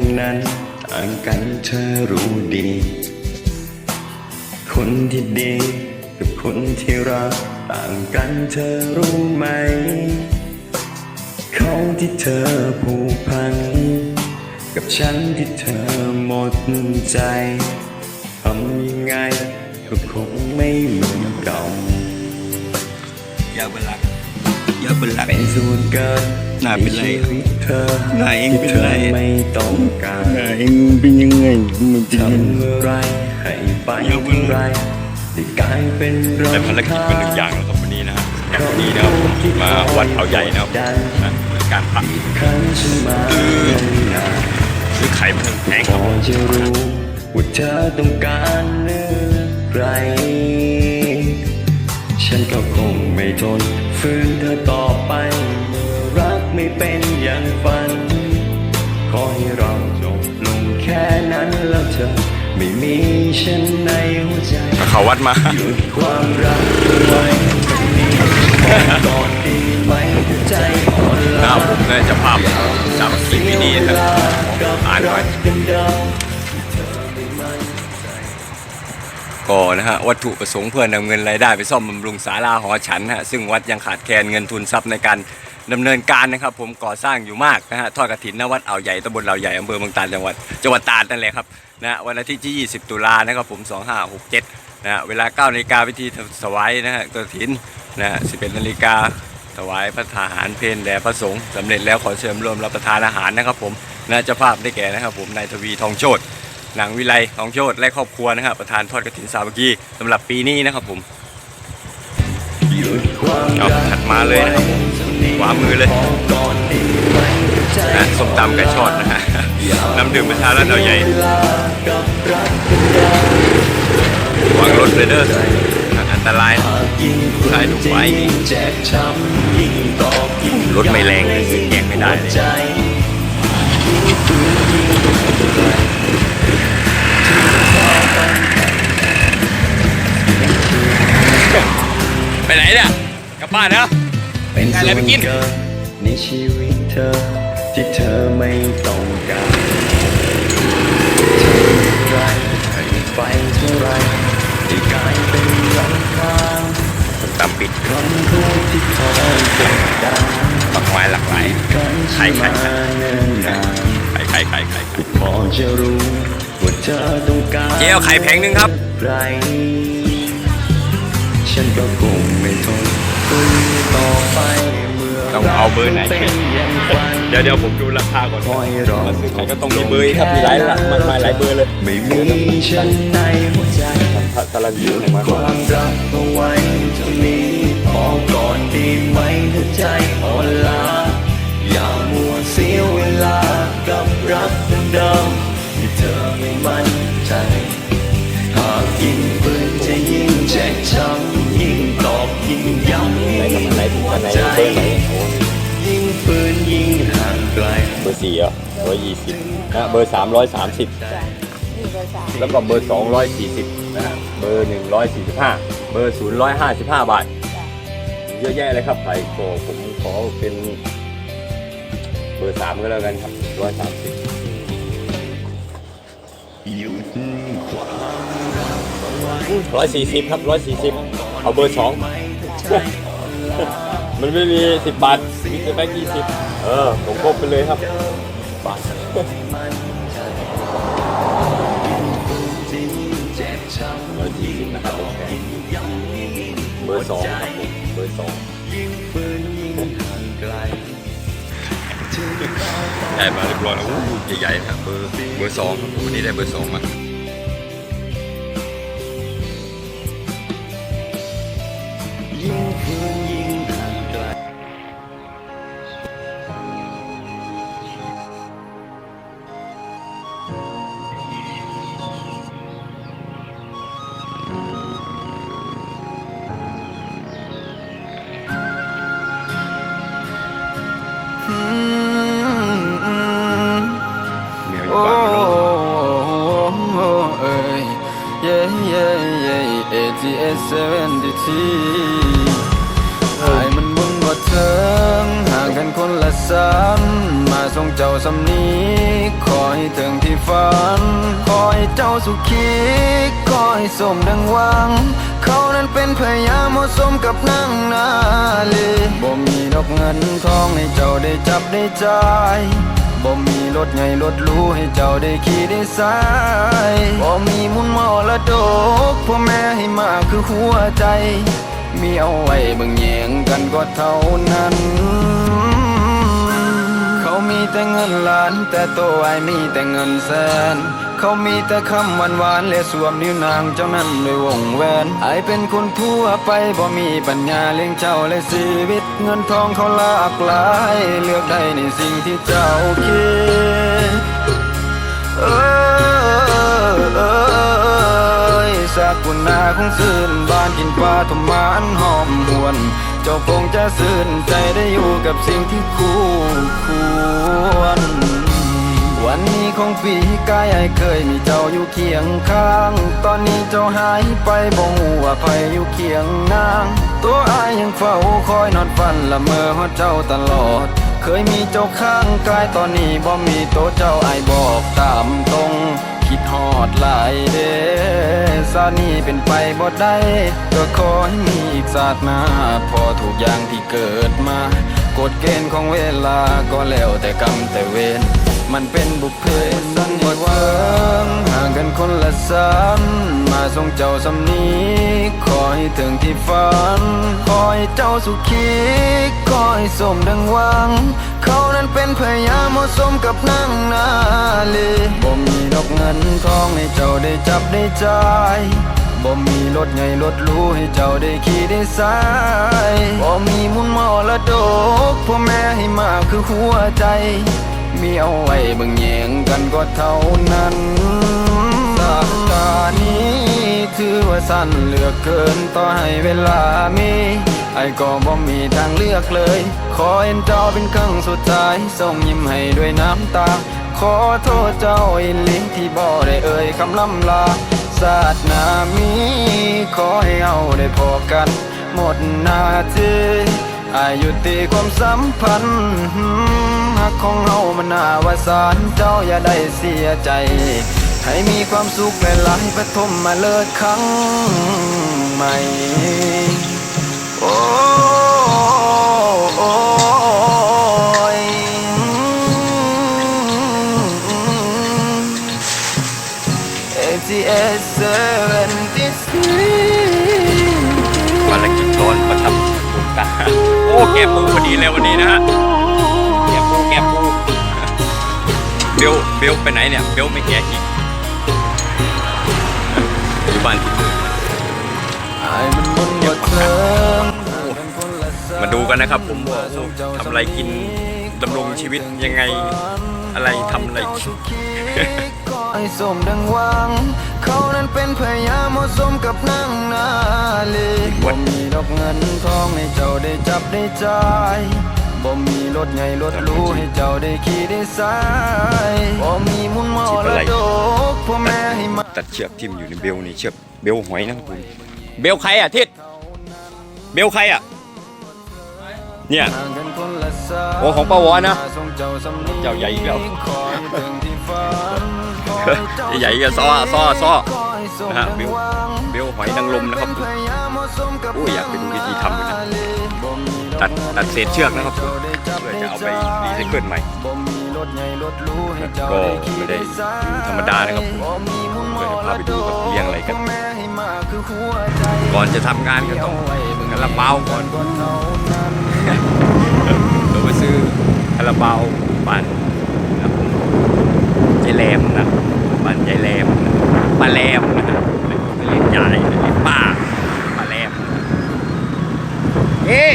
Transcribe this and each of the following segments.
นนั้นต่างกันเธอรู้ดี คนที่ดีกับคนที่รักต่างกันเธอรู้ไหม เขาที่เธอผูกพัน กับฉันที่เธอหมดใจทำยังไงก็คงไม่เหมือนเก่าอย่าเป็นหลัก อย่าเป็นหลักเป็นส่วนเกินน่าเป็นไรใชีวิตเธอน่าเองเป็นไรไม่ต้องการหน้าเองเป็นยังไงมึงเป็นทำอะไรให้ไปอย่างไรได้กลายเป็นรแต่ภารกิจเป็นหนึ่งอย่างนะครับวันนี้นะครับอย่างวันนี้นะครับผมมาวัดเขาใหญ่นะครับการพักครั้งฉันมานาซื้อไข่มาถึงแพงครับอจะรู้ว่าเธอต้องการเลือกใคร ไม่มีฉันในหัวใจเขาวัดมาหยุดความรักเอาไว้ตรงนี้ก่อนดีไหมถ้าใจอ่อนหน้าล้าผมเนี่ยจะภาพสามัคคีที่นี่นะครับอ่านไว้กันเดิมก็นะฮะวัตถุประสงค์เพื่อนำเงินรายได้ไปซ่อมบำรุงศาลาหอฉันฮะซึ่งวัดยังขาดแคลนเงินทุนทรัพย์ในการ ดำเนินการนะครับ ผมก่อสร้างอยู่มากนะฮะทอดกระถินณวัดอ่าวใหญ่ตำบลอ่าวใหญ่อำเภอเมืองตาลจังหวัดจังหวัดตราดนั่นแหละครับนะวันอาทิตย์ที่ 20 ตุลานะครับผม2567นะเวลา9นาฬิกาพิธีถวายนะฮะกระถินนะฮะ11นาฬิกาถวายพระทหารเพลแด่พระสงฆ์สำเร็จแล้วขอเชิญร่วมรับประทานอาหารนะครับ ผมนะเจ้าภาพได้แก่นะครับ ผมนายทวีทองโชตหนังวิไลทองโชตและครอบครัวนะครับประธานทอดกระถินสามัคคีสำหรับปีนี้นะครับผมเอาถัดมาเลยนะครับผม ขวามือเลยนดีไหมถ้าใจนะส้มตำไก่ทอดนะฮะน้ำดื่มประชารัฐเอาใหญ่วางรถเลยเด้ออันตรายนะหากยิ่งฝืใช่นถูกไว้รถไม่แรงเลยแยกไม่ได้เลยไปไหนเนี่ยกลับบ้านนะ เป็นส่อะไรวนไปกินเกินในชีวิตเธอ ที่เธอไม่ต้องการทำอไรให้ไปเท่าไรที่กลายเป็นรำคาญส้มปิดคำพูดที่คอยกดดันปักไม้หลากหลายกันใครฉันใครใครเนิ่นนานไข่ไข่ไข่ไข่ไข่พอจะรู้ว่าเธอต้องการเจ๊เอาไข่แผงนึ่งครับใครฉันก็คงไม่ทน ต่อไปเมื่อต้องเอาเบอร์ไหนเป็นอย่างฝันเดี๋ยวเดี๋ยวผมดูราคาก่อนคอยรอมาซื้อไข่ก็ต้องมีเบอร์ครับมีหลายละมากมายหลายเบอร์เลยไม่มีฉันในหัวใจถ้าตะลันยูไหนมาความรักเอาไว้เท่านี้พอก่อนดีไหมถ้าใจอ่อนล้าอย่ามัวเสียเวลากับรักเดิมๆที่เธอไม่มั่นใจหากยิ่งปืนจะยิ่งเจ็บช้ำ ยิ่งตอกยิ่งย้ำยิ่งหัวใจยิ่งปืนยิ่งห่างไกลเบอร์สี่อะร้อยยี่สิบนะเบอร์สามร้อยสามสิบนี่เบอร์สามแล้วก็เบอร์240นะฮะเบอร์145เบอร์055บาทเยอะแยะเลยครับไข่ก็ผมขอเป็นเบอร์3ก็แล้วกันครับ130หยุดความ140ครับ140เอาเบอร์2 มันไม่มี10บาทมีแต่แบงค์20เออผมครบไปเลยครับบาทร้อยสี่สิบนะครับโอเคเบอร์สองครับผมเบอร์สองได้มาเรียบร้อยแล้วอู้ใหญ่ๆครับเบอร์เบอร์สองครับวันนี้ได้เบอร์สองมา สุขีขอให้สมดังหวัง เขานั้นเป็นพยาเหมาะสมกับนางนาลีบ่มีดอกเงินทองให้เจ้าได้จับได้จ่ายบ่มีรถใหญ่รถหรูให้เจ้าได้ขี่ได้สายบ่มีมุนมอละดกพ่อแม่ให้มาคือหัวใจ มีเอาไว้เบิ่งแยงกันก็เท่านั้น เขามีแต่เงินล้าน แต่ตัวไอ้มีแต่เงินแสน เขามีแต่คำหวานหวานและสวมนิ้วนางเจ้านั้นด้วยวงแหวนไอเป็นคนทั่วไปบ่มีปัญญาเลี้ยงเจ้าและชีวิต เงินทองเขาหลากหลาย เลือกได้ในสิ่งที่เจ้าคิดเอยเอยสากุณาของซื่นบ้านกินปลาทมานหอมหวน เจ้าคงจะซื่นใจได้อยู่กับสิ่งที่คู่ควร วันนี้ของปีกายไอเคยมีเจ้าอยู่เคียงข้าง ตอนนี้เจ้าหายไปบ่ฮู้ว่าไผอยู่เคียงนาง ตัวอายยังเฝ้าคอยนอนฝันละเมอฮอดเจ้าตลอด เคยมีเจ้าข้างกายตอนนี้บ่มีโตวเจ้าไอบอกตามตรง คิดฮอดหลายเด้ซานี้เป็นไปบ่ได้ก็ขอให้มีอีกศาสตนาพอทุกอย่างที่เกิดมากฎเกณฑ์ของเวลาก็แล้วแต่กรรมแต่เวร มันเป็นบุพเพสันนิวาสห่างกันคนละสันมาส่งเจ้าสำนีขอให้ถึงที่ฝัน ขอให้เจ้าสุขีขอให้สมดังหวัง เขานั้นเป็นพยาเหมาะสมกับนางนาลีบ่มีดอกเงินทองให้เจ้าได้จับได้จ่ายบ่มีรถใหญ่รถรูให้เจ้าได้ขี่ได้สายบ่มีมุนมอละดกพ่อแม่ให้มาคือหัวใจ มีเอาไว้เบิ่งแยงกันก็เท่านั้นสัปดานี้ถือว่าสั้นเหลือกเกินต่อให้เวลามีไอ้ก็บ่มีทางเลือกเลย ขอเห็นเจ้าเป็นครั้งสุดท้ายส่งยิ้มให้ด้วยน้ำตา ขอโทษเจ้าอินลิงที่บ่ได้เอ่ยคำล่ำลาศาสนามีขอให้เอาได้พอกัน หมดหน้าที่ อายุติความสัมพันธ์หักของเฮามันน่าวาสานเจ้าอย่าได้เสียใจ ให้มีความสุขในหลายปฐมมาเลิศครั้งใหม่โอ้โอ้ย ATS 73ภารกิจร้อนประทับ กตาโอ้แกปูพอดีเลยวันนี้นะฮะแกปูแกปูเบลเบลไปไหนเนี่ยเบลไม่แกะอีกอยู่บ้านที่อื่นไอ้มันบนบ่เทิงมาดูกันนะครับ ผมว่าโอ้ทำอะไรกินดำรงชีวิตยังไงอะไรทำอะไร สมกับนางนาลีบ่มีดอกเงินทองให้เจ้าได้จับได้จ่ายบ่มีรถใหญ่รถหรูให้เจ้าได้ขี่ได้สายบ่มีมุนมอละดกพ่อแม่ให้มาตัดเชือกทิ่มอยู่ในเบลนี่เชือกเบลหอยนะครับผมเบลใครอะทิศเบลใครอะเนี่ยโอ้ของป้าวอนะ เจ้าใหญ่อีกแล้ว ใหญ่กับซ้อซ้อซ้อนะฮะเบลเบลหอยนางรมนะครับโอ้ยอยากไปดูวิธีทำนะตัดตัดเศษเชือกนะครับเพื่อจะเอาไปรีไซเคิลใหม่ก็ไม่ได้ธรรมดานะครับผมเดี๋ยวพาไปดูกับเลี้ยงอะไรกัน ก่อนจะทำงานก็ต้องคาราบาวก่อนเราไปซื้อคาราบาวบ้านนะครับผม ยายแหลมนะบ้านยายแหลมนะป้าแหลมนะฮะไม่เรียกยายเรียกป้าป้าแหลมเอ๊ะ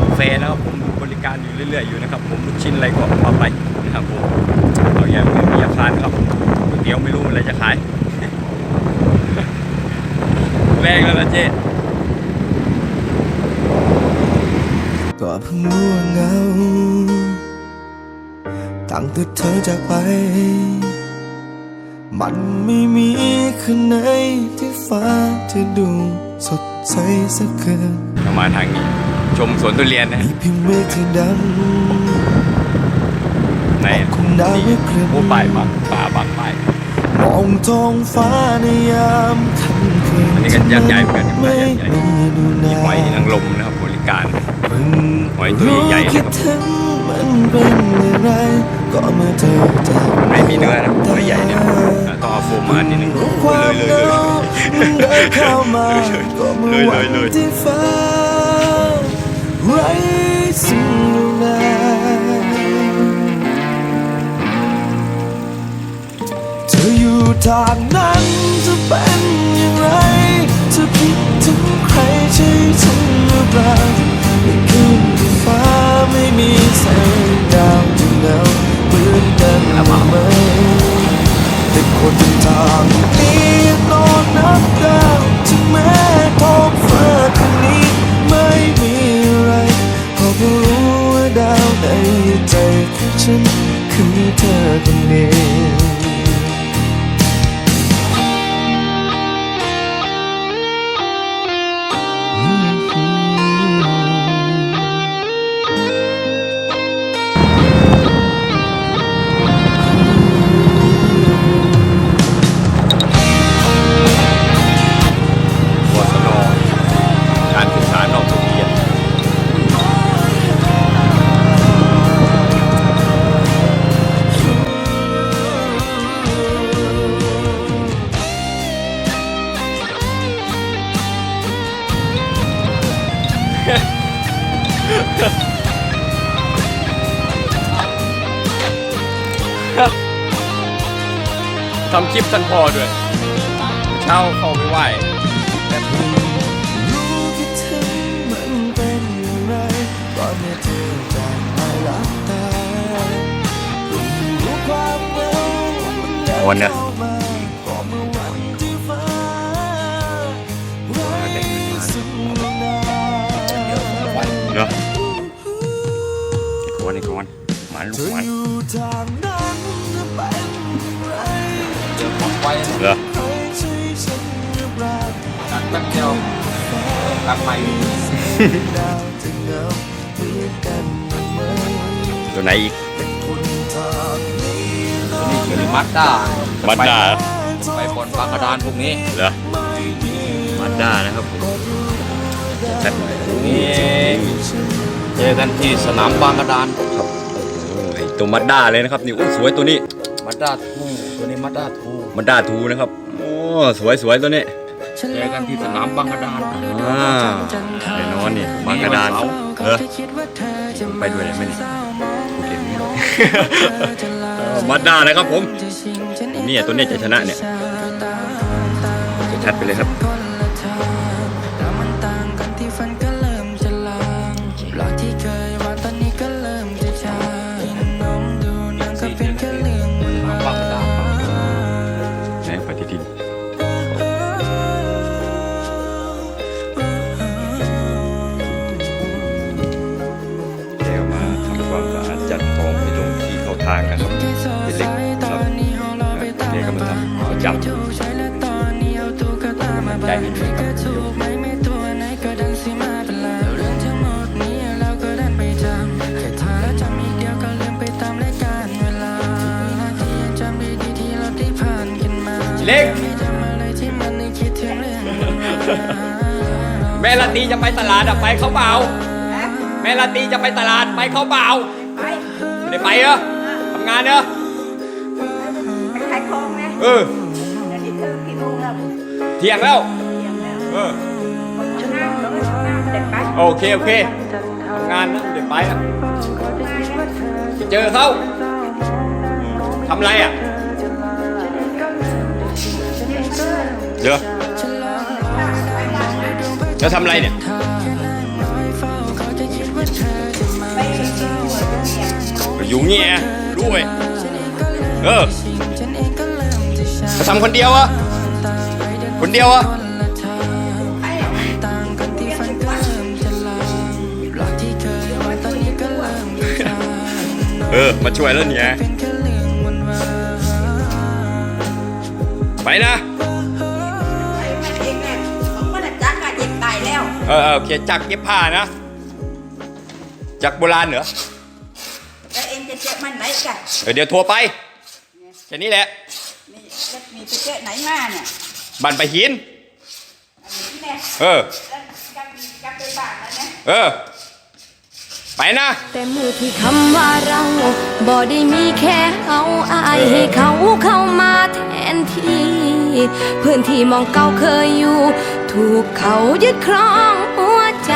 กาแฟนะครับผมบริการอยู่เรื่อย ๆ อยู่นะครับ ผมลูกชิ้นอะไรก็มาไปนะครับผมเรายังไม่มีอาคารครับก๋วยเตี๋ยวไม่รู้อะไรจะขายแรงแล้วล่ะเจ๊ก็เพิ่งรู้ว่าเหงา ตั้งแต่เธอจากไป มันไม่มีคืนไหนที่ฟ้าจะดูสดใสสักคืนเรามาทางนี้ ชมสวนทุเรียนนะมีเพียงเมฆที่ดไหนอะำคงดาวไม่เคลื่อนโอ้ป่ายบางป่าบางป่ายมองท้องฟ้าในยามค่ำคืนอันนี้ก็ยักษ์ใหญ่เหมือนกันไม่ยักษ์ใหญ่มีดูมีนาหอยนางรมนะครับบริการเพิ่งหอยตัวใหญ่ๆรู้คิดนะครับถึงมันเป็นอย่างไร ก็มือเธอจากไม่มีเนื้อนะตัวใหญ่เนี่ยอะต้องเอาโฟมมาอันนิดนึงรู้คโอ้วายเลยเหเลยงามันเดินเข้ามาก็เมื่อวันเลยเลยเธออยู่ทางนั้นจะเป็น อนกันไหมแต่คนทางนี้นอนนับดาวถึงแม้ท้องฟ้าคืนนี้ไม่มีอะไรก็รู้ว่าดาวในใจของฉันคือเธอคนเดียว คลิปท่านพอด้วยเช้าเขาไปไหว้แบบรู้คิดถึงมันเป็นอย่างไรตอนเมื่อเธอจากความเหงามันนเข้ามาก็เมื่อวันที่ฟ้าไร้สิ่งใดอีกคนหมันเธลูกวัน เหรอใครใช่ฉันหรือเปล่าแป๊บเดียวกลับใหม่ดาวจะเหงาเหมือนกันไหมตัวไหนอีกคนทางนี้นี่คือมัดด้ามัดด้าไปบนบางกระดานพวกนี้เหรอมัดด้านะครับผมจัดหน่อยนี่เจอกันที่สนามบางกระดานโอ้ยตัวมัดด้าเลยนะครับนี่โอ้สวยตัวนี้มัดด้าทูตัวนี้มัดด้าทู มัดด้าทูนะครับ โอ้สวยสวยตัวนี้เจอกันที่สนามบางกระดานอ่าแน่นอนนี่มากระดานเออไปด้วยได้ไหมเนี่ยพูดเล่นไม่ได้เออมัดด้านะครับผมเนี่ยตัวเนี้จะชนะเนี่ยจะชัดไปเลยครับ กตามาบังก็ถูกไม่ไม่ตัวไหนก็ดันสิมาเป็นลางเรื่องทั้งหมดนี้เราก็ดันไปจำแค่ทาแล้วจำอีกเดียวก็ลืมไปตามรายการเวลาที่ยังจำดีๆที่เราได้ผ่านกันมาเล็กไม่ทำอะไรที่มันไม่คิดถึงเรื่องวันวานแม่ละตีจะไปตลาดอะไปเขาเปล่าแม่ละตีจะไปตลาดไปเขาเปล่าไปไม่ได้ไปเหรอทำงานเหรอไปขายของนะเออ ที่ยงแล้วเที่ยงแล้วเออชนะแล้วก็ชนะเด็กไปโอเคโอเคทำงานนะเดี๋ยวไปนะไปเจอเขาทำไรอะเดี๋ยวจะทำอะไรเนี่ยอยู่เงี้ยรู้เว้ยเออจะทำคนเดียวอะ คนเดียวอะเออ มาช่วยแล้วเนี่ย ไปนะ เออเขียนจักรเย็บผ้านะ จักรโบราณเหรอ แล้เองจะเจ็มันไหนกันเออเดี๋ยวโทัวไปแค่นี้แหละ นี่แล้วมีไปเจ็บไหนมาเนี่ย บ้านไปหินเออแเปนะเออ ไปนะ แต่มือที่คำว่าเราบ่ได้มีแค่เอาอายให้เขาเข้ามาแทนที่พื้นที่มองเก่าเคยอยู่ ถูกเขายึดครองหัวใจ